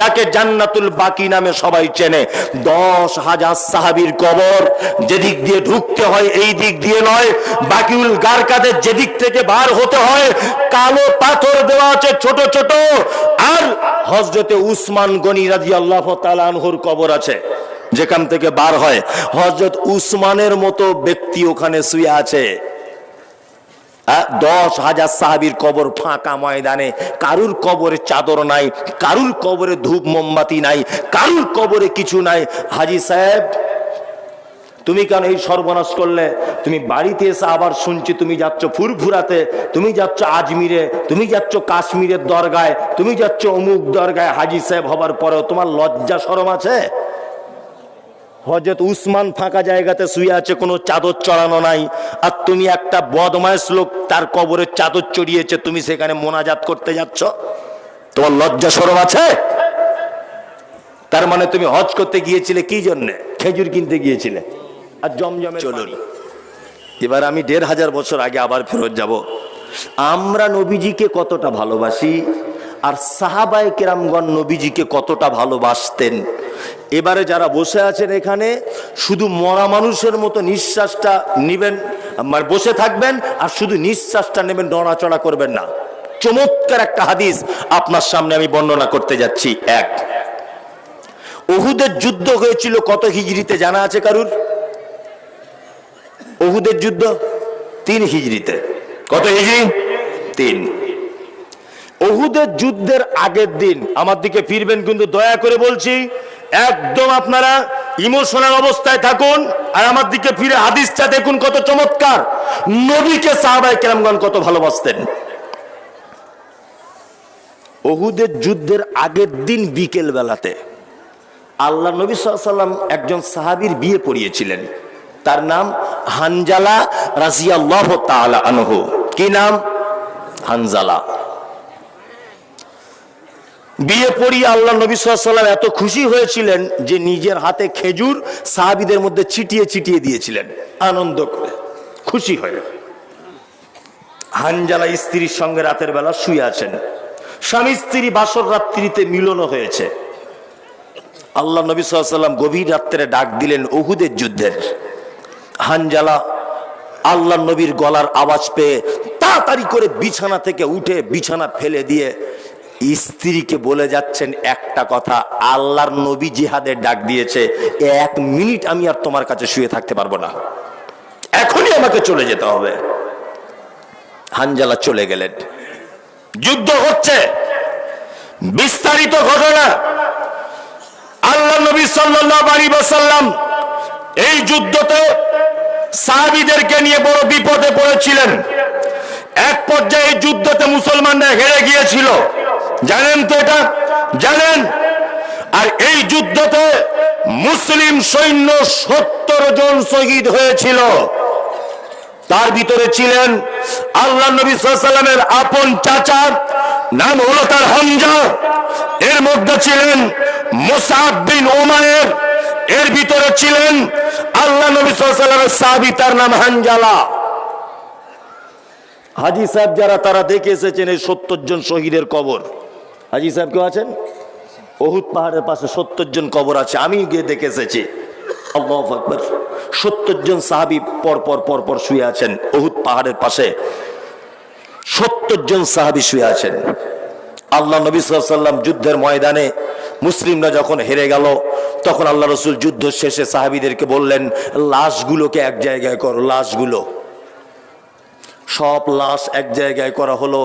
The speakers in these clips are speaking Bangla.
যাকে জান্নাতুল বাকি নামে সবাই চেনে। দশ হাজার সাহাবির কবর যেদিক দিয়ে ঢুকতে হয়, এই দিক দিয়ে নয়। বাকিউল গারকাদের যেদিক থেকে বার হতে হয়, কালো পাথর দেওয়া আছে ছোট ছোট। আর হজরতে উসমান গনি রাজি আল্লাহ তালানহুর কবর আছে, যেখান থেকে বার হয়। হজরত উসমানের মতো ব্যক্তি ওখানে শুয়ে আছে। দশ হাজার সাহাবির কবর ফাঁকা ময়দানে। কারুর কবরে চাদর নাই, কারুর কবরে ধূপ মোমবাতি নাই, কারুর কবরে কিছু নাই। হাজি সাহেব, তুমি কেন এই সর্বনাশ করলে? তুমি বাড়িতে এসে আবার শুনছি তুমি যাচ্ছ ফুরফুরাতে, তুমি যাচ্ছ আজমিরে, তুমি যাচ্ছ কাশ্মীরের দরগায়, তুমি যাচ্ছ অমুক দরগায়। হাজি সাহেব হবার পরেও তোমার লজ্জা সরম আছে? হজরত উসমান ফাঁকা জায়গাতে শুয়ে আছে কোনো চাদর চড়ানো নাই। আর তুমি একটা বদমাইশ লোক তার কবরে চাদর চড়িয়েছে তুমি সেখানে মোনাজাত করতে যাচ্ছ? তোমার লজ্জা সরম আছে? তার মানে তুমি হজ করতে গিয়েছিলে কি জন্যে? খেজুর কিনতে গিয়েছিলে। আর জমজমে চলুন। এবার আমি দেড় হাজার বছর আগে আবার ফেরত যাব। আমরা নবীজিকে কতটা ভালোবাসি আর সাহাবায় কেরামগণ নবীজিকে কতটা ভালোবাসতেন? এবারে যারা বসে আছেন এখানে, শুধু মরা মানুষের মতো নিঃশ্বাসটা নেবেন মানে বসে থাকবেন, আর শুধু নিঃশ্বাসটা নেবেন, নড়াচড়া করবেন না। চমৎকার একটা হাদিস আপনার সামনে আমি বর্ণনা করতে যাচ্ছি। এক, ওহুদের যুদ্ধ হয়েছিল কত হিজড়িতে, জানা আছে কারুর? ওহুদের যুদ্ধ তিন হিজড়িতে। কত হিজড়ি? তিন। ওহুদের যুদ্ধের আগের দিন, আমার দিকে ফিরবেন কিন্তু দয়া করে বলছি একদম আপনারা ইমোশনাল অবস্থায় থাকুন আর আমার দিকে ফিরে হাদিসটা দেখুন কত চমৎকার। নবীকে সাহাবাই কেরামগণ কত ভালোবাসতেন। ওহুদের যুদ্ধের আগের দিন বিকেল বেলাতে আল্লাহ নবী সাল্লাম একজন সাহাবীর বিয়ে পড়িয়েছিলেন। তার নাম হানজালা রাজিয়াল্লাহ তাআলা আনহু। কি নাম? হানজালা। বিয়ে পড়িয়ে আল্লাহ নবী সাল্লাম এত খুশি হয়েছিলেন যে নিজের হাতে খেজুর সাহাবিদের মধ্যে ছিটিয়ে ছিটিয়ে দিয়েছিলেন। আনন্দ করে, খুশি হয়ে। হানজালা স্ত্রীর সঙ্গে রাতের বেলা শুয়ে আছেন। স্বামী স্ত্রী বাসর রাত্রিতে মিলনও হয়েছে। আল্লাহ নবী সাল্লাম গভীর রাত্রে ডাক দিলেন ওহুদের যুদ্ধের। হানজালা আল্লাহ নবীর গলার আওয়াজ পেয়ে তাড়াতাড়ি করে বিছানা থেকে উঠে বিছানা ফেলে দিয়ে স্ত্রীকে বলে যাচ্ছেন, একটা কথা, আল্লাহর নবী জিহাদের ডাক দিয়েছে, এক মিনিট আমি আর তোমার কাছে শুয়ে থাকতে পারব না। এখনই আমাকে চলে যেতে হবে। হানজালা চলে গেলেন। যুদ্ধ হচ্ছে। বিস্তারিত ঘটনা। আল্লাহ নবী ওয়াসাল্লাম এই যুদ্ধতে সাহাবীদেরকে নিয়ে বড় বিপদে পড়েছিলেন। এক পর্যায়ে যুদ্ধতে মুসলমানরা হেরে গিয়েছিল। জানেন তো এটা? জানেন? আর এই যুদ্ধতে মুসলিম সৈন্য সত্তর জন শহীদ হয়েছিল। তার ভিতরে ছিলেন আল্লাহ নবী সাল্লামের আপন চাচা, নাম হলো তার হামজা। এর মধ্যে ছিলেন মুসাব বিন ওমায়ের এর ভিতরে ছিলেন আল্লাহ নবী সাল্লামের সাহাবী, তার নাম হানজালা। হাজি সাহেব যারা, তারা দেখে এসেছেন এই সত্তর জন শহীদের কবর। হাজি সাহেব কেউ আছেন? অহুদ পাহাড়ের পাশে সত্তর জন কবর আছে আমি গিয়ে দেখে এসেছি। সত্তর জন সাহাবি পরপর পর পর পর শুয়ে আছেন অহুদ পাহাড়ের পাশে। সত্তর জন সাহাবি শুয়ে আছেন। আল্লাহ নবী সাল্লাম যুদ্ধের ময়দানে মুসলিমরা যখন হেরে গেল, তখন আল্লাহ রসুল যুদ্ধ শেষে সাহাবিদেরকে বললেন, লাশগুলোকে এক জায়গায় করো, লাশগুলো। সব লাশ এক জায়গায় করা হলো।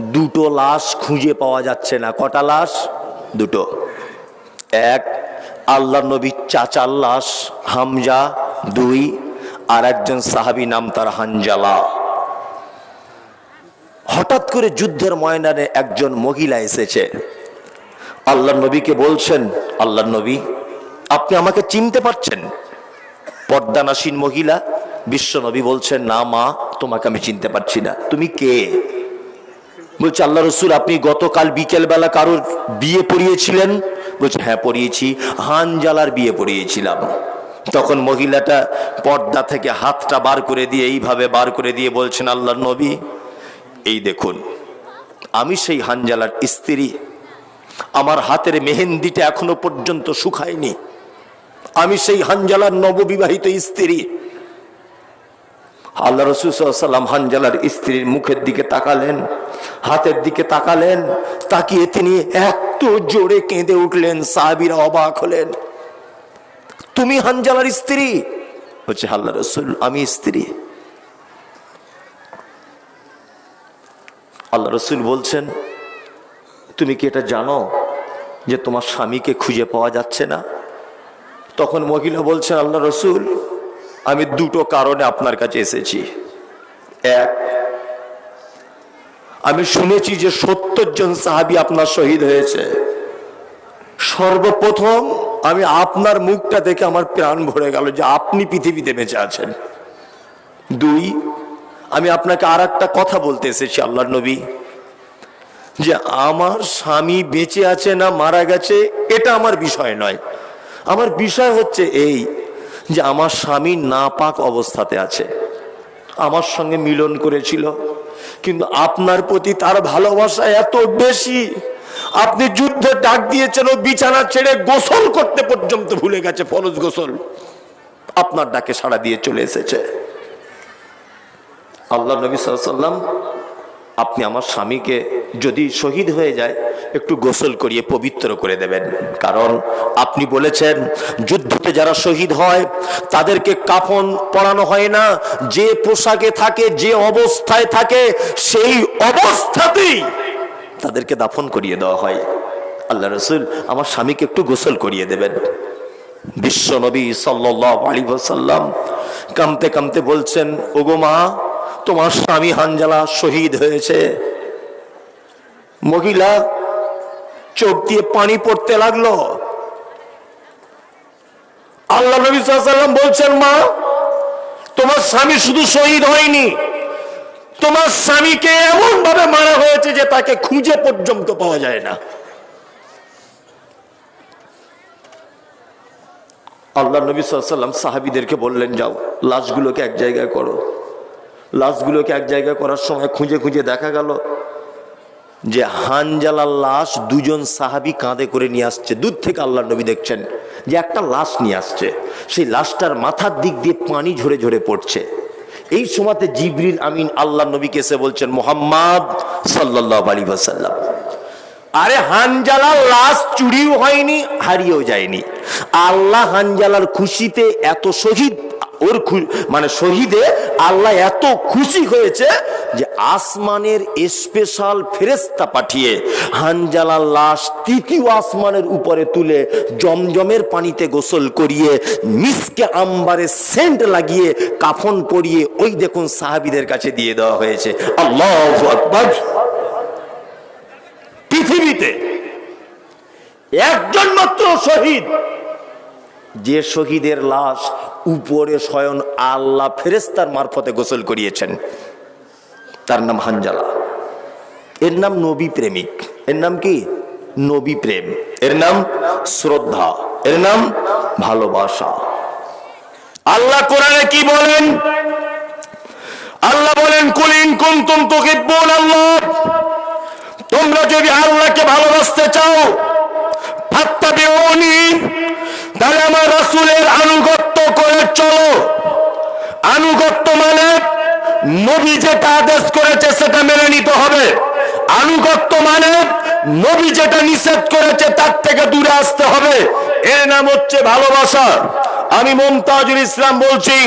দুটো লাশ খুঁজে পাওয়া যাচ্ছে না। কটা লাশ? দুটো। এক আল্লাহ নবী চাচার লাশ, হামজা। দুই আর একজন সাহাবি নাম তার হানজালা। হঠাৎ করে যুদ্ধের ময়দানে একজন মহিলা এসেছে। আল্লাহ নবীকে বলছেন আল্লাহ নবী, আপনি আমাকে চিনতে পারছেন? পর্দানাসীন মহিলা বিশ্ব নবী বলছেন, না মা, তোমাকে আমি চিনতে পারছি না। তুমি কে? বলছে, আল্লাহ রসুল, আপনি গতকাল বিকেল বেলা কারোর বিয়ে পড়িয়েছিলেন? বলছে হ্যাঁ পড়িয়েছি। হানজালার বিয়ে পড়িয়েছিলাম। তখন মহিলাটা পর্দা থেকে হাতটা বার করে দিয়ে, এইভাবে বার করে দিয়ে বলছেন আল্লাহ নবী, এই দেখুন, আমি সেই হানজালার স্ত্রী। আমার হাতের মেহেন্দিটা এখনও পর্যন্ত শুকায়নি। আমি সেই হানজালার নববিবাহিত স্ত্রী। আল্লাহ রসুলাম হানজালার স্ত্রীর মুখের দিকে তাকালেন, হাতের দিকে তাকালেন, তাকিয়ে তিনি এত জোরে কেঁদে উঠলেন, সাহাবিরা অবাক হলেন। তুমি হানজালার স্ত্রী? হচ্ছে আল্লাহ রসুল, আমি স্ত্রী। আল্লাহ রসুল বলছেন, তুমি কি এটা জানো যে তোমার স্বামীকে খুঁজে পাওয়া যাচ্ছে না? তখন মহিলা বলছেন, আল্লাহ রসুল আমি দুটো কারণে আপনার কাছে এসেছি। এক, আমি শুনেছি যে সত্তর জন সাহাবি আপনার শহীদ হয়েছে। সর্বপ্রথম আমি আপনার মুখটা দেখে আমার প্রাণ ভরে গেল যে আপনি পৃথিবীতে বেঁচে আছেন। দুই, আমি আপনাকে আর একটা কথা বলতে এসেছি আল্লাহর নবী, যে আমার স্বামী বেঁচে আছে না মারা গেছে, এটা আমার বিষয় নয়। আমার বিষয় হচ্ছে এই যে আমার স্বামী নাপাক অবস্থাতে আছে। আমার সঙ্গে মিলন করেছিল। কিন্তু আপনার প্রতি তার ভালোবাসা এত বেশি, আপনি যুদ্ধে ডাক দিয়েছেন ও বিছানা ছেড়ে গোসল করতে পর্যন্ত ভুলে গেছে, ফরজ গোসল। আপনার ডাকে সাড়া দিয়ে চলে এসেছে। আল্লাহ নবী সাল্লাম আপনি আমার স্বামীকে যদি শহীদ হয়ে যায়, একটু গোসল করিয়ে পবিত্র করে দেবেন। কারণ আপনি বলেছেন, যুদ্ধতে যারা শহীদ হয়, তাদেরকে কাফন পরানো হয় না। যে পোশাকে থাকে, যে অবস্থায় থাকে, সেই অবস্থাতেই তাদেরকে দাফন করিয়ে দেওয়া হয়। আল্লাহ রসুল, আমার স্বামীকে একটু গোসল করিয়ে দেবেন। বিশ্ব নবী সাল্লাহ সাল্লাম কামতে কামতে বলছেন, ওগো মা তোমার স্বামী হানজালা শহীদ হয়েছে। মহিলা চোখ দিয়ে পানি পড়তে লাগল। আল্লাহ নবী সাল্লাম বলছেন, মা, তোমার স্বামী শুধু শহীদ হয়নি। তোমার স্বামীকে এমন ভাবে মারা হয়েছে যে তাকে খুঁজে পর্যন্ত পাওয়া যায় না। আল্লাহ নবী সাল্লাম সাহাবিদেরকে বললেন, যাও, লাশগুলোকে এক জায়গায় করো। লাশগুলোকে এক জায়গায় করার সময় খুঁজে খুঁজে দেখা গেল যে হানজালার লাশ দুজন সাহাবি কাঁধে করে নিয়ে আসছে। দূর থেকে আল্লাহ নবী দেখছেন যে একটা লাশ নিয়ে আসছে। সেই লাশটার মাথার দিক দিয়ে পানি ঝরে ঝরে পড়ছে। এই সময়তে জিবরিল আমিন আল্লাহ নবীকে এসে বলছেন, মোহাম্মদ সাল্লাহ আলী সাল্লাম আরে হানজালার লাশ চুরিও হয়নি, হারিয়েও যায়নি। আল্লাহ হানজালার খুশিতে এত শহীদ ওর মানে শহীদে আল্লাহ এত খুশি হয়েছে যে আসমানের স্পেশাল ফেরেস্তা পাঠিয়ে হানজালার লাশ তৃতীয় আসমানের উপরে তুলে জমজমের পানিতে গোসল করিয়ে, মিসকে আম্বারে সেন্ট লাগিয়ে, কাফন পরিয়ে ওই দেখুন সাহাবিদের কাছে দিয়ে দেওয়া হয়েছে। পৃথিবীতে একজন মাত্র শহীদ, যে শহীদের লাশ উপরে স্বয়ং আল্লাহ ফেরেস্তার মারফতে গোসল করিয়েছেন। তার নাম হানজালা। এর নাম নবী প্রেমিক। এর নাম কি? নবী প্রেম। এর নাম শ্রদ্ধা। এর নাম ভালোবাসা। আল্লাহ কোরআনে কি বলেন? আল্লাহ বলেন কুলিন কুনতুম তুহিব্বুন আল্লাহ। তোমরা যদি আল্লাহকে ভালোবাসতে চাও, ফাত্তাবিউনি। তাহলে আমার রাসুলের আনুগত্য করে চলো। আনুগত্য মানে নবী যেটা আদেশ করেছে সেটা মেনে নিতে হবে। আনুগত্য মানে নবী যেটা নিষেধ করেছে তার থেকে দূরে আসতে হবে। এর নাম হচ্ছে ভালোবাসা। আমি মমতাজুল ইসলাম বলছি,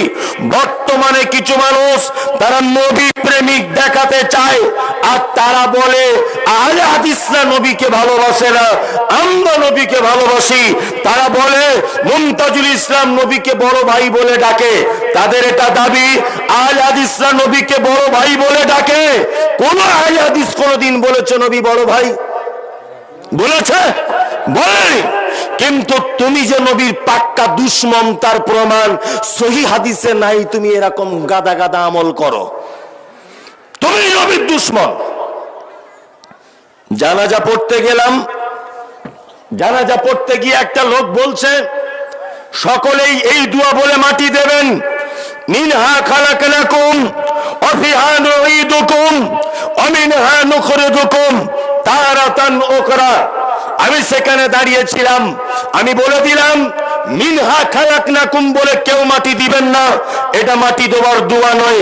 বর্তমানে কিছু মানুষ তারা নবী প্রেমিক দেখাতে চায়, আর তারা বলে, আহলে হাদিসরা নবীকে ভালোবাসে না, আমরা নবীকে ভালোবাসি। তারা বলে, মমতাজুল ইসলাম নবীকে বড় ভাই বলে ডাকে। তাদের এটা দাবি, আহলে হাদিসরা নবীকে বড় ভাই বলে ডাকে। কোন আহলে হাদিস কোনদিন বলেছে নবী বড় ভাই? বলেছে? বলেনি। কিন্তু তুমি যে নবীর পাক্কা দুশ্মন, তার প্রমাণ সহি হাদিসে নাই, তুমি এরকম গাদা গাদা আমল করো। তুমি নবীর দুশ্মন। জানাজা পড়তে গেলাম, জানাজা পড়তে গিয়ে একটা লোক বলছে, সকলেই এই দুয়া বলে মাটি দেবেন। মিনহা খালাকালাকুম অফিহা নুঈদুকুম, অমিনহা নুখরিজুকুম তারাতান উখরা। আমি সেখানে দাঁড়িয়েছিলাম। আমি বলে দিলাম, মিনহা খালাক নাকুম বলে কেউ মাটি দিবেন না। এটা মাটি দেওয়ার দোয়া নয়।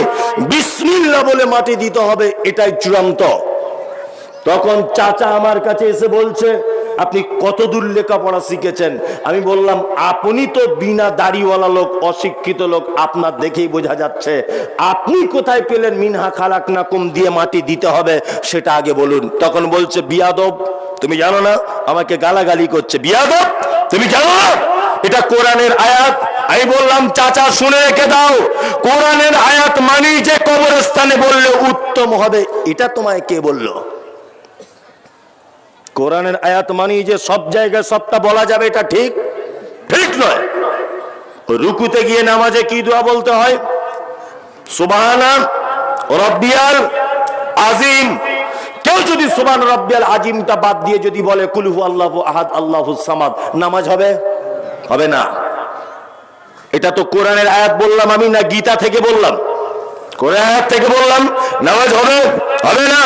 বিসমিল্লা বলে মাটি দিতে হবে, এটাই চূড়ান্ত। তখন চাচা আমার কাছে এসে বলছে, আপনি কত দূর লেখাপড়া শিখেছেন? আমি বললাম, আপনি তো বিনা দাড়িওয়ালা লোক, অশিক্ষিত লোক, আপনার দেখেই বোঝা যাচ্ছে। আপনি কোথায় পেলেন মিনহা খালাক নাকুম দিয়ে মাটি দিতে হবে, সেটা আগে বলুন। তখন বলছে, বিয়াদব তুমি জানো না, আমাকে গালাগালি করছে। বিয়াদব, তুমি জানো না? এটা কোরআনের আয়াত। আমি বললাম, চাচা, শুনে রেখে দাও। কোরআনের আয়াত মানি যে কবরস্থানে বললে উত্তম হবে, এটা তোমায় কে বলল? কোরআনের আয়াত মানি যে সব জায়গায় সবটা বলা যাবে, এটা ঠিক? ঠিক নয়। রুকুতে গিয়ে নামাজে কি দোয়া বলতে হয়? সুবহানা রব্বিয়াল আজিম। কেউ যদি সুবহান রব্বিয়াল আজিমটা বাদ দিয়ে যদি বলে, কুলহু আল্লাহ আহাদ, আল্লাহু সামাদ নামাজ হবে? হবে না। এটা তো কোরআনের আয়াত বললাম আমি না গীতা থেকে বললাম? থেকে বললাম, নামাজ হবে? হবে না।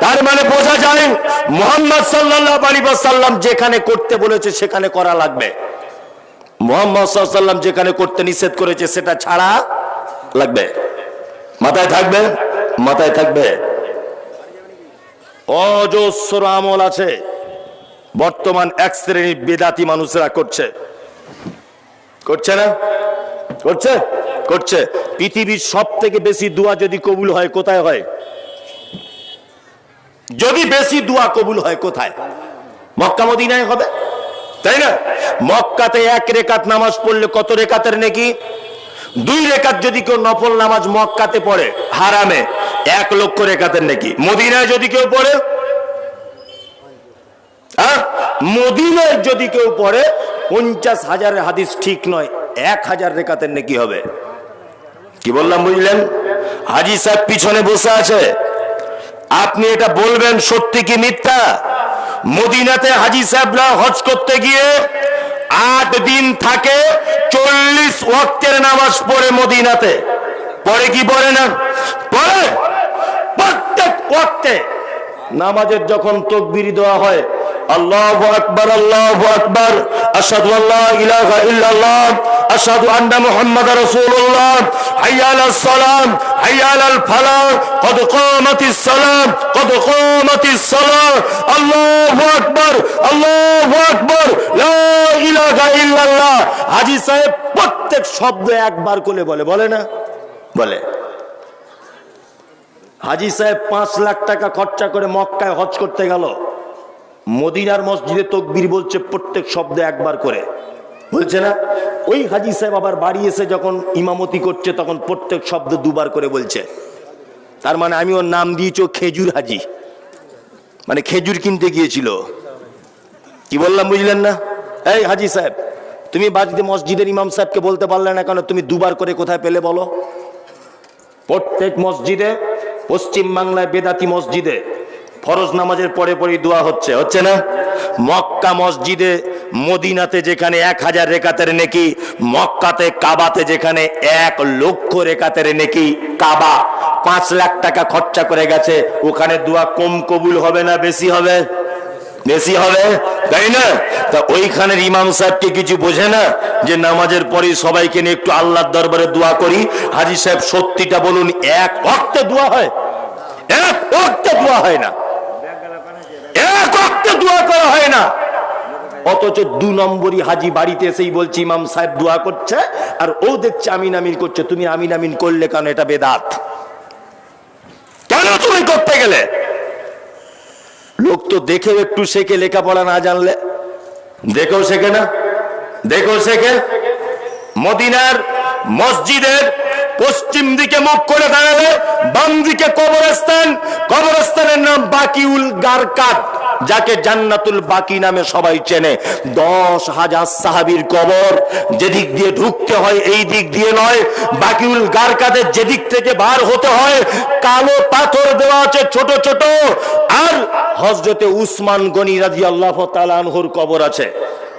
তার মানে বোঝা যায় মোহাম্মদ যেখানে করতে বলেছে সেখানে করা লাগবে। মোহাম্মদ যেখানে করতে নিষেধ করেছে সেটা ছাড়া লাগবে। মাথায় থাকবে? মাথায় থাকবে। অজস্র আমল আছে। বর্তমান এক শ্রেণির বেদাতি মানুষরা করছে। করছে না? করছে? করছে। পৃথিবীর সব থেকে বেশি দোয়া যদি কবুল হয়, কোথায় হয়? যদি বেশি দোয়া কবুল হয়, কোথায়? মক্কা মদিনায় হবে? তাই না? মক্কাতে এক রেকাত নামাজ পড়লে কত রেকাতের নাকি? দুই রেকাত যদি কেউ নফল নামাজ মক্কাতে পড়ে, হারামে, এক লক্ষ রেখাতের নাকি? মদিনায় যদি কেউ পড়ে হ্যাঁ? মদিনায় যদি কেউ পড়ে, পঞ্চাশ হাজারের হাদিস ঠিক নয়, এক হাজার রেখাতের নাকি হবে? কি বললাম, বুঝলেন? হাজি সাহেব পিছনে বসে আছে। আপনি এটা বলবেন সত্যি কি মিথ্যা? মদিনাতে হাজি সাহেবরা হজ করতে গিয়ে আট দিন থাকে চল্লিশ ওয়াক্তের নামাজ পড়ে মদিনাতে। পরে কি পড়ে না? পরে প্রত্যেক ওয়াক্তে। নামাজের যখন তকবির দেওয়া হয় আল্লাহু আকবার আল্লাহু আকবার। আশহাদু আল্লা ইলাহা ইল্লাল্লাহ, আশহাদু আন্না মুহাম্মাদার রাসূলুল্লাহ। হাইয়া আলাস সালাম, হাইয়া আলাল ফালাহ কদ কামাতিস সালাম, কদ কামাতিস সালাহ আল্লাহু আকবার আল্লাহু আকবার। লা ইল্লাল্লাহ। হাজী সাহেব প্রত্যেক শব্দ একবার করে বলে বলে না? বলে। হাজি সাহেব পাঁচ লাখ টাকা খরচা করে মক্কায় হজ করতে গেল। মদিনার মসজিদে তকবির বলছে প্রত্যেক শব্দে একবার করে। বলছে না? ওই হাজি সাহেব আবার বাড়ি এসে যখন ইমামতি করছে, তখন প্রত্যেক শব্দ দুবার করে বলছে। তার মানে আমি ওর নাম দিয়েছি খেজুর হাজি। মানে খেজুর কিনতে গিয়েছিল। কি বললাম, বুঝলেন না? এই হাজি সাহেব, তুমি বাড়িতে মসজিদের ইমাম সাহেবকে বলতে পারলে না কেন? তুমি দুবার করে কোথায় পেলে বলো? প্রত্যেক মসজিদে, পশ্চিম বাংলায় বেদাতি মসজিদে ফরজ নামাজের পরে পরে দোয়া হচ্ছে হচ্ছে না? মক্কা মসজিদে, মদিনাতে যেখানে এক হাজার রেখাতের নেকি, মক্কাতে কাবাতে যেখানে এক লক্ষ রেখাতের নেকি, কাবা। পাঁচ লাখ টাকা খরচা করে গেছে, ওখানে দোয়া কম কবুল হবে না, বেশি হবে? বেশি হবে? তাই না? তা ওইখানের ইমাম সাহেবকে কিছু বোঝে না যে নামাজের পরে সবাইকে নিয়ে একটু আল্লাহর দরবারে দোয়া করি? হাজি সাহেব সত্যিটা বলুন, এক অর্থে দোয়া হয়। এক অর্থে দোয়া হয় না। এক অর্থে দোয়া করা হয় না। অথচ দু নম্বরই হাজি বাড়িতে এসেই বলছে, ইমাম সাহেব দোয়া করছে, আর ও দেখছে আমিন আমিন করছে। তুমি আমিন আমিন করলে এটা বেদাত। কেন তুমি করতে গেলে? লোক তো দেখেও একটু শেখে, লেখাপড়া না জানলে। দেখেও শেখে না? দেখেও শেখে? মদিনার মসজিদের পশ্চিম দিকে মুখ করে দাঁড়ালে বাম দিকে কবরস্থান। কবরস্থানের নাম বাকিউল গারকাত, যাকে জান্নাতুল বাকি নামে সবাই চেনে। দশ হাজার সাহাবির কবর যেদিক দিয়ে ঢুকতে হয় এই দিক দিয়ে নয়, বাকিউল গারকাদের যেদিক থেকে বার হতে হয়, কালো পাথর দেওয়া আছে ছোট ছোট। আর হজরতে উসমান গনি রাজি আল্লাহ তালানহুর কবর আছে,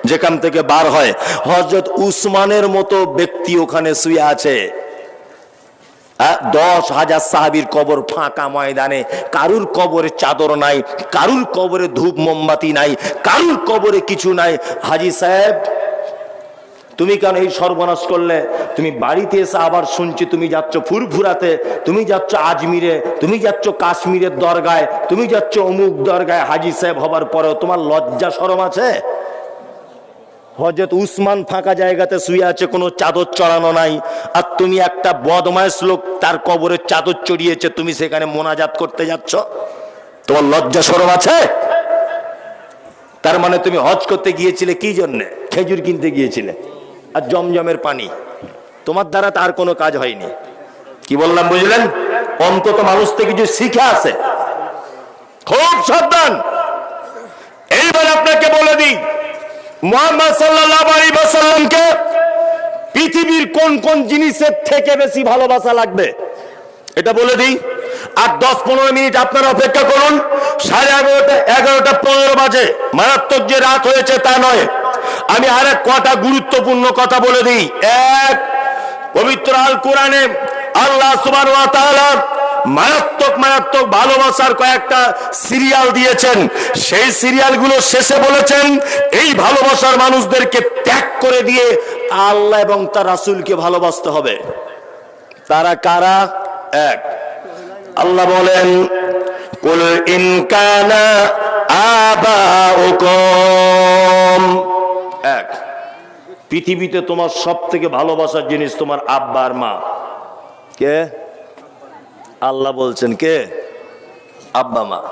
যেখান থেকে বার হয়। হজরত উসমানের মতো ব্যক্তি ওখানে শুয়ে আছে। দশ হাজার সাহাবির কবর ফাঁকা ময়দানে। কারুর কবরে চাদর নাই, কারুর কবরে ধূপ মোমবাতি নাই, কারুর কবরে কিছু নাই। হাজি সাহেব, তুমি কেন এই সর্বনাশ করলে? তুমি বাড়িতে এসে আবার শুনছি তুমি যাচ্ছ ফুরফুরাতে, তুমি যাচ্ছ আজমিরে, তুমি যাচ্ছ কাশ্মীরের দরগায়, তুমি যাচ্ছ অমুক দরগায়। হাজি সাহেব হবার পরেও তোমার লজ্জা সরম আছে? হজরত উসমান ফাঁকা জায়গাতে শুয়ে আছে, কোনো চাদর চড়ানো নাই। আর তুমি একটা বদমাইশ লোক, তার কবরে চাদর চড়িয়েছে, তুমি সেখানে মোনাজাত করতে যাচ্ছ? তোমার লজ্জা সরম আছে? তার মানে তুমি হজ করতে গিয়েছিলে কি জন্যে? খেজুর কিনতে গিয়েছিলে আর জমজমের পানি। তোমার দ্বারা তার কোনো কাজ হয়নি। কি বললাম, বুঝলেন? অন্তত মানুষ থেকে কিছু শিখে আছে। খুব সাবধান। এইবার আপনাকে বলে দিই মোহাম্মদ সাল্লাল্লাহু আলাইহি ওয়াসাল্লামকে পৃথিবীর কোন কোন জিনিসের থেকে বেশি ভালোবাসা লাগবে? এটা বলে দিই। আর দশ পনেরো মিনিট আপনারা অপেক্ষা করুন। সাড়ে এগারোটা এগারোটা পনেরো বাজে। মারাত্মক যে রাত হয়েছে তা নয়। আমি আর এক কটা গুরুত্বপূর্ণ কথা বলে দিই। এক, পবিত্র আল কোরআনে আল্লাহ সুবান মারাত্মক মারাত্মক ভালোবাসার কয়েকটা সিরিয়াল দিয়েছেন। সেই সিরিয়ালগুলো শেষে বলেছেন, এই ভালোবাসার মানুষদেরকে ত্যাগ করে দিয়ে আল্লাহ এবং তার রাসূলকে ভালোবাসতে হবে। তারা কারা? এক। আল্লাহ বলেন, কুল ইন কানা আবাউকুম। এক। পৃথিবীতে তোমার সব থেকে ভালোবাসার জিনিস তোমার আব্বা আর মা। কে? আল্লাহ বলছেন কে? আব্বা মা।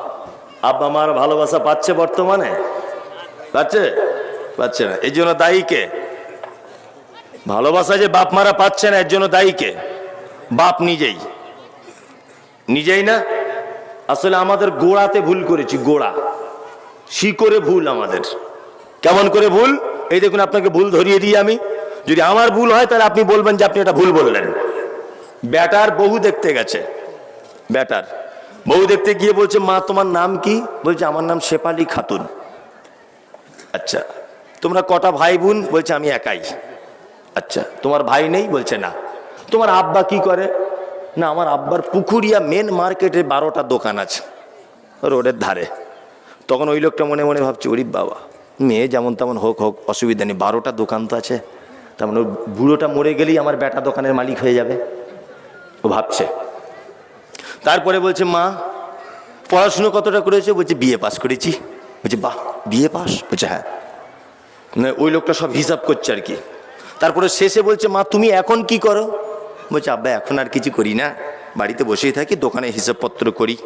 আব্বা মার ভালোবাসা পাচ্ছে বর্তমানে? পাচ্ছে? পাচ্ছে না। এই জন্য দায়ী কে? ভালোবাসা যে বাপ মারা পাচ্ছে না, এর জন্য দায়ী কে? বাপ নিজেই। নিজেই না? আসলে আমাদের গোড়াতে ভুল করেছি, গোড়া। শিকরে ভুল আমাদের। কেমন করে ভুল? এই দেখুন, আপনাকে ভুল ধরিয়ে দিই আমি। যদি আমার ভুল হয়, তাহলে আপনি বলবেন যে আপনি এটা ভুল বললেন। ব্যাটার বহু দেখতে গেছে। ব্যাটার। বউ দেখতে গিয়ে বলছে, মা, তোমার নাম কি? বলছে, আমার নাম শেফালি খাতুন। আচ্ছা তোমরা কটা ভাই বোন বলছে, আমি একাই। আচ্ছা তোমার ভাই নেই? বলছে, না। তোমার আব্বা কি করে? না, আমার আব্বার পুকুরিয়া মেন মার্কেটে বারোটা দোকান আছে, রোডের ধারে। তখন ওই লোকটা মনে মনে ভাবছে, ওরি বাবা, মেয়ে যেমন তেমন হোক হোক, অসুবিধা নেই, বারোটা দোকান তো আছে। তার মানে বুড়োটা মরে গেলেই আমার বেটা দোকানের মালিক হয়ে যাবে, ও ভাবছে। তারপরে বলছে, মা, পড়াশুনো কতটা করেছে? বলছে বিয়ে পাস করেছি। বলছে, বাহ বিয়ে পাস? বলছে হ্যাঁ। না ওই লোকটা সব হিসাব করছে আর কি। তারপরে শেষে বলছে, মা, তুমি এখন কি করো? বলছে, আব্বা, এখন আর কিছু করি না। বাড়িতে বসেই থাকি, দোকানে হিসাবপত্র করি।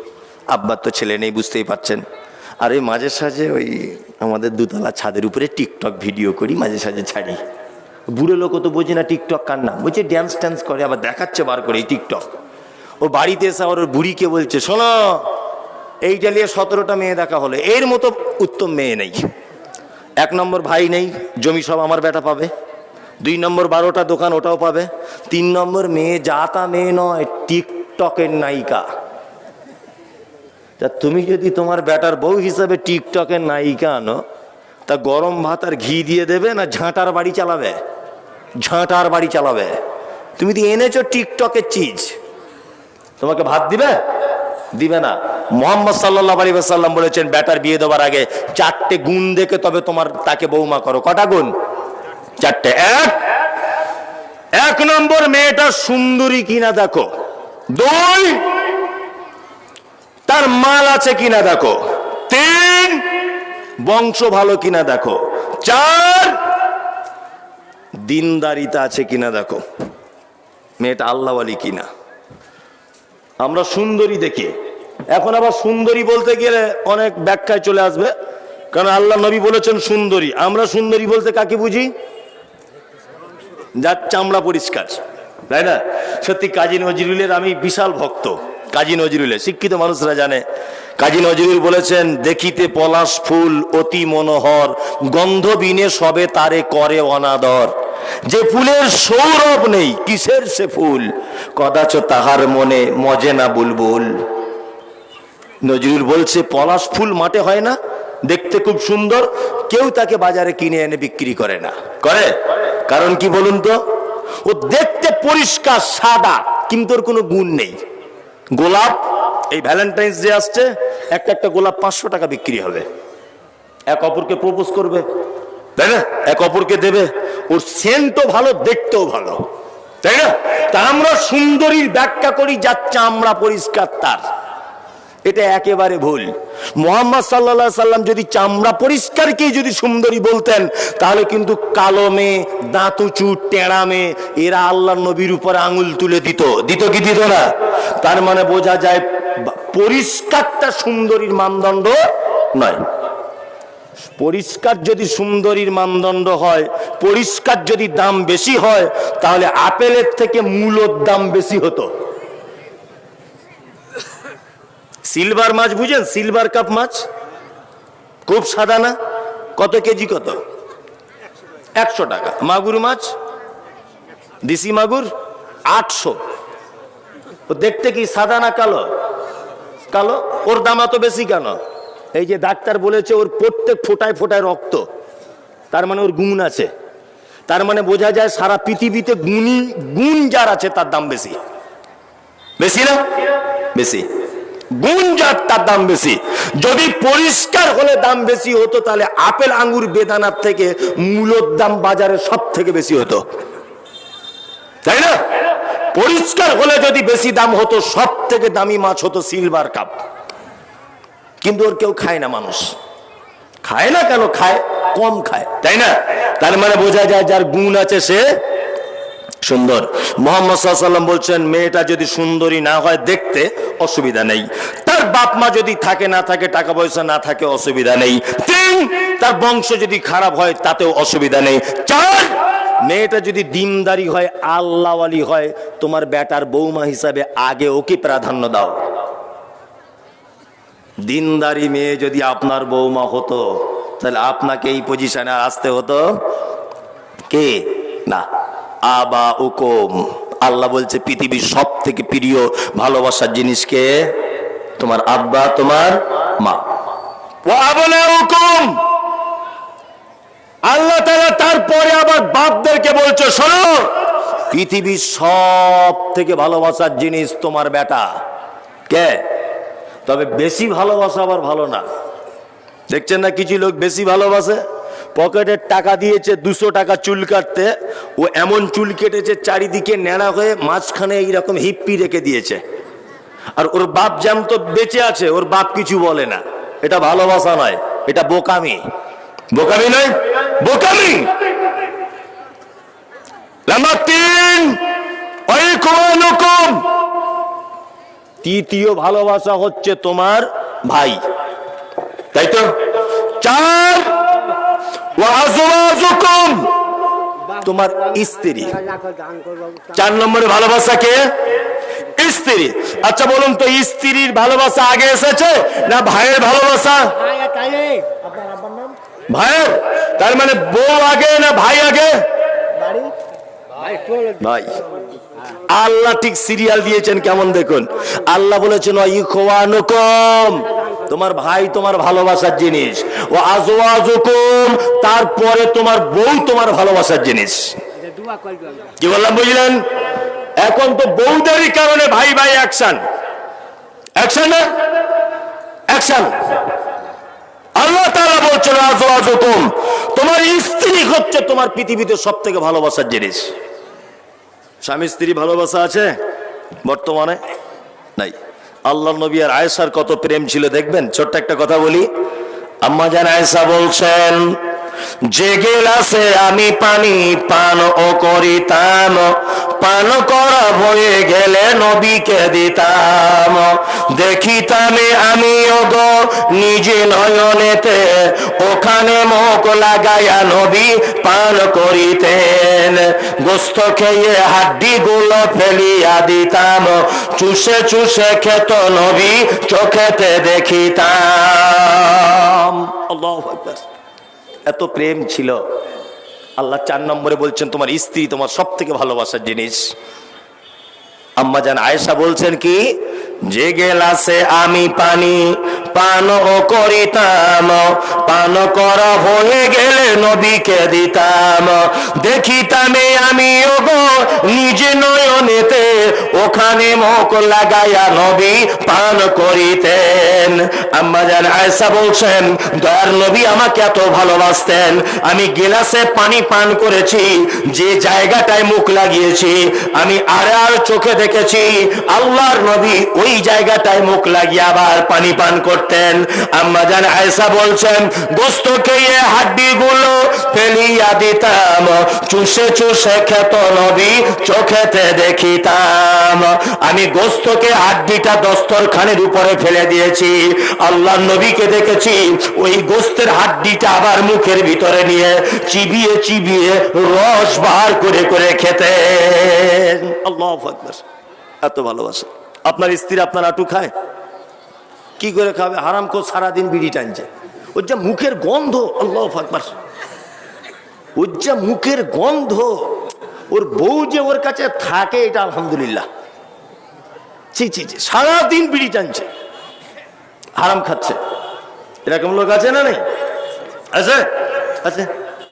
আব্বার তো ছেলে নেই, বুঝতেই পারছেন। আর ওই মাঝে সাঝে ওই আমাদের দুতলা ছাদের উপরে টিকটক ভিডিও করি, মাঝে সাঝে ছাড়ি। বুড়ো লোকও তো বোঝে না টিকটক কার নাম। বলছে ড্যান্স ট্যান্স করে। আবার দেখাচ্ছে বার করে এই টিকটক। ও বাড়িতে এসে আবার ওর বুড়িকে বলছে, শোনো, এইটা নিয়ে সতেরোটা মেয়ে দেখা হলো। এর মতো উত্তম মেয়ে নেই। এক নম্বর ভাই নেই, জমি সব আমার বেটা পাবে। দুই নম্বর বারোটা দোকান ওটাও পাবে। তিন নম্বর মেয়ে যা তা মেয়ে নয়, টিকটকের নায়িকা। তা তুমি যদি তোমার বেটার বউ হিসাবে টিকটকের নায়িকা আনো, তা গরম ভাত আর ঘি দিয়ে দেবে না ঝাঁটার বাড়ি চালাবে? ঝাঁটার বাড়ি চালাবে। তুমি তো এনেছো টিকটকের চিজ তোমাকে ভাত দিবে? দিবে না। মোহাম্মদ সাল্লাহ আলী সাল্লাম বলেছেন, ব্যাটার বিয়ে দেওয়ার আগে চারটে গুণ দেখে তবে তোমার, তাকে বৌমা করো। কটা গুণ? চারটে। এক। এক নম্বর, মেয়েটা সুন্দরী কিনা দেখো। দুই, তার মাল আছে কিনা দেখো। তিন, বংশ ভালো কিনা দেখো। চার, দিনদারিতা আছে কিনা দেখো। মেয়েটা আল্লাহ আল্লাহওয়ালি কিনা। আমরা সুন্দরী দেখি। এখন আবার সুন্দরী বলতে গেলে অনেক ব্যাখ্যায় চলে আসবে। কারণ আল্লাহ নবী বলেছেন সুন্দরী। আমরা সুন্দরী বলতে কাকে বুঝি? যার চামড়া পরিষ্কার। তাই না? সত্যি কাজী নজরুলের আমি বিশাল ভক্ত। কাজী নজরুলের। শিক্ষিত মানুষরা জানে। কাজী নজরুল বলেছেন, দেখিতে পলাশ ফুল অতি মনোহর গন্ধ বিনে সবে তারে করে অনাদর। যে ফুলের সৌরভ নেই, কিসের সে ফুল? কদাচ তাহার মনে মজে না বুলবুল। নজরুল বলছে, পলাশ ফুল মাঠে হয় না, দেখতে খুব সুন্দর, কেউ তাকে বাজারে কিনে এনে বিক্রি করে না। করে? কারণ কি বলুন তো? ও দেখতে পরিষ্কার, সাদা, কিন্তু ওর কোনো গুণ নেই। গোলাপ, এই ভ্যালেন্টাইন্স ডে আসছে, একটা একটা গোলাপ পাঁচশো টাকা বিক্রি হবে। এক অপরকে প্রপোজ করবে। তাই না? এক অপরকে দেবে। ওর সেন্টও ভালো, দেখতেও ভালো। তাই না? তা আমরা সুন্দরীর ব্যাখ্যা করি যা চামড়া পরিষ্কার তার। এটা একেবারে ভুল। মোহাম্মদ সাল্লা সাল্লাম যদি চামড়া পরিষ্কারকে যদি সুন্দরী বলতেন, তাহলে কিন্তু কালো মেয়ে, দাঁত উঁচু টেঁড়া মেয়ে, এরা আল্লাহ নবীর উপরে আঙুল তুলে দিত। দিত কি দিত না? তার মানে বোঝা যায়, পরিষ্কারটা সুন্দরীর মানদণ্ড নয়। পরিষ্কার যদি সুন্দরীর মানদণ্ড হয়, পরিষ্কার যদি দাম বেশি হয়, তাহলে আপেলের থেকে মূলর দাম বেশি হতো। সিলভার মাছ বুঝেন? সিলভার কাপ মাছ? খুব সাদা না? কত কেজি কত? একশো টাকা। মাগুর মাছ? দেশি মাগুর? আটশো। দেখতে কি সাদা না কালো? কালো? ওর দাম এত বেশি কেন? এই যে ডাক্তার বলেছে ওর প্রত্যেক ফোটায় ফোটায় রক্ত। তার মানে ওর গুণ আছে। তার মানে বোঝা যায় সারা পৃথিবীতে গুণী গুণ যার আছে তার দাম বেশি। বেশি না? বেশি। গুণ যার তার দাম বেশি। যদি পরিষ্কার হলে দাম বেশি হতো, তাহলে আপেল আঙ্গুর বেদানার থেকে মূলর দাম বাজারে সব থেকে বেশি হতো। তাই না? পরিষ্কার হলে যদি বেশি দাম হতো সব থেকে দামি মাছ হতো সিলভার কাপ। কিন্তু ওর কেউ খায় না মানুষ। খায় না কেন? খায়, কম খায়। তাই না? তার মানে বোঝা যায় যার গুণ আছে সে সুন্দর। মোহাম্মদ সাল্লাম বলছেন, মেয়েটা যদি সুন্দরী না হয় দেখতে অসুবিধা নেই। তার বাপ মা যদি থাকে না থাকে, টাকা পয়সা না থাকে, অসুবিধা নেই। তিন, তার বংশ যদি খারাপ হয়, তাতেও অসুবিধা নেই। চার, মেয়েটা যদি দিনদারি হয়, আল্লাহওয়ালি হয়, তোমার বেটার বৌমা হিসাবে আগে ওকে প্রাধান্য দাও। দিনদারি মেয়ে যদি আপনার বৌমা হতো, তাহলে আপনাকে এই পজিশনে আসতে হতো? কে? না। আবা উকুম আল্লাহ বলছে, পৃথিবীর সব থেকে প্রিয় ভালোবাসার জিনিসকে তোমার আব্বা, তোমার মা। আল্লাহ তাআলা তারপরে আবার বাপদেরকে বলছে, শোনো, পৃথিবীর সব থেকে ভালোবাসার জিনিস তোমার বেটা। কে? তবে বেশি ভালোবাসা আবার ভালো না। দেখছেন না কিছু লোক বেশি ভালোবাসে? পকেটের টাকা দিয়েছে দুশো টাকা চুল কাটতে, ও এমন চুল কেটেছে চারিদিকে ন্যাড়া হয়ে মাঝখানে এইরকম হিপ্পি রেখে দিয়েছে। আর ওর বাপ জ্যাম তো বেঁচে আছে, ওর বাপ কিছু বলে না। এটা ভালোবাসা নয়, এটা বোকামি। বোকামি নয়? বোকামি! নাম্বার তিন ঐকুমানুকুম তৃতীয় ভালোবাসা হচ্ছে তোমার ভাই। তাই তো? চার! তোমার স্ত্রী। চার নম্বরে ভালোবাসা কে? স্ত্রী। আচ্ছা বলুন তো স্ত্রীর ভালোবাসা আগে এসেছে না ভাইয়ের ভালোবাসা? ভাইয়ের? তার মানে বউ আগে না ভাই আগে? ভাই। আল্লাহ ঠিক সিরিয়াল দিয়েছেন, কেমন দেখুন? আল্লাহ বলেছেন ইখওয়ানুকুম তোমার ভাই তোমার ভালোবাসার জিনিস। ও আজওয়াজুকুম তারপরে তোমার বউ তোমার ভালোবাসার জিনিস। কি বললাম, বুঝলেন? এখন তো বউদেরই কারণে ভাই ভাই অ্যাকশন অ্যাকশন না? অ্যাকশন আল্লাহ তাআলা বলছেন আজওয়াজুকুম তোমার স্ত্রী হচ্ছে তোমার পৃথিবীতে সব থেকে ভালোবাসার জিনিস। স্বামী স্ত্রী ভালোবাসা আছে? বর্তমানে নাই। আল্লাহ নবী আর আয়েশার কত প্রেম ছিল দেখবেন? ছোট্ট একটা কথা বলি। আম্মা জান আয়েশা বলছেন যে গেলাসে আমি পানি পান ও করিতাম। পান করা হয়ে গেলে নবীকে দিতাম। দেখিতামে আমি গো নিজে নয়নেতে, ওখানে মুখ লাগাইয়া নবী পান করিতেন। গোস্ত খেয়ে হাড্ডি গুলো ফেলিয়া দিতাম। চুষে চুষে খেত নবী, চোখেতে দেখিতাম। আল্লাহু। এত প্রেম ছিল। আল্লাহ চার নম্বরে বলছেন, তোমার স্ত্রী তোমার সব থেকে ভালোবাসার জিনিস। আম্মা জান আয়েশা বলছেন কি যে গেলাসে আমি পানি পান করিতাম পান করা হয়ে গেলে নবীকে দিতাম। দেখিতামে আমি গো নিজে নয়নেতে ওখানে মুখ লাগাইয়া নবী পান করিতেন। আম্মা জান আয়েশা বলছেন, দয়ার নবী আমাকে এত ভালোবাসতেন। আমি গিলাসে পানি পান করেছি, যে জায়গাটায় মুখ লাগিয়েছি, আমি আর আর চোখে দেখেছি, আল্লাহর নবী ওই জায়গাটায় মুখ লাগিয়ে আবার পানি পান করতেন। আম্মা জান আয়েশা বলছেন, গোস্ত খেয়ে হাড্ডি গুলো ফেলিয়া দিতাম, চুষে চুষে খেত নবী, চোখেতে দেখিতাম। আমি গোস্তকে হাড্ডিটা দস্তরখানের উপরে ফেলে দিয়েছি। আল্লাহ নবীকে দেখেছি, ওই গোস্তের হাড্ডিটা আবার মুখের ভিতরে নিয়ে চিবিয়ে চিবিয়ে রস বার করে করে খেতেন। আল্লাহ এত ভালোবাসে। আপনার স্ত্রী আপনার আটু খায়? কি করে খাবে? হারাম কো সারাদিন বিড়ি টানছে। ওর যা মুখের গন্ধ, আল্লাহ আকবার। ওর যা মুখের গন্ধ, ওর বউ যে ওর কাছে থাকে, এটা আলহামদুলিল্লাহ। ছি ছি ছি, সারাদিন বিড়ি টানছে। হারাম খাচ্ছে। এরকম লোক আছে না নেই? আছে? আছে।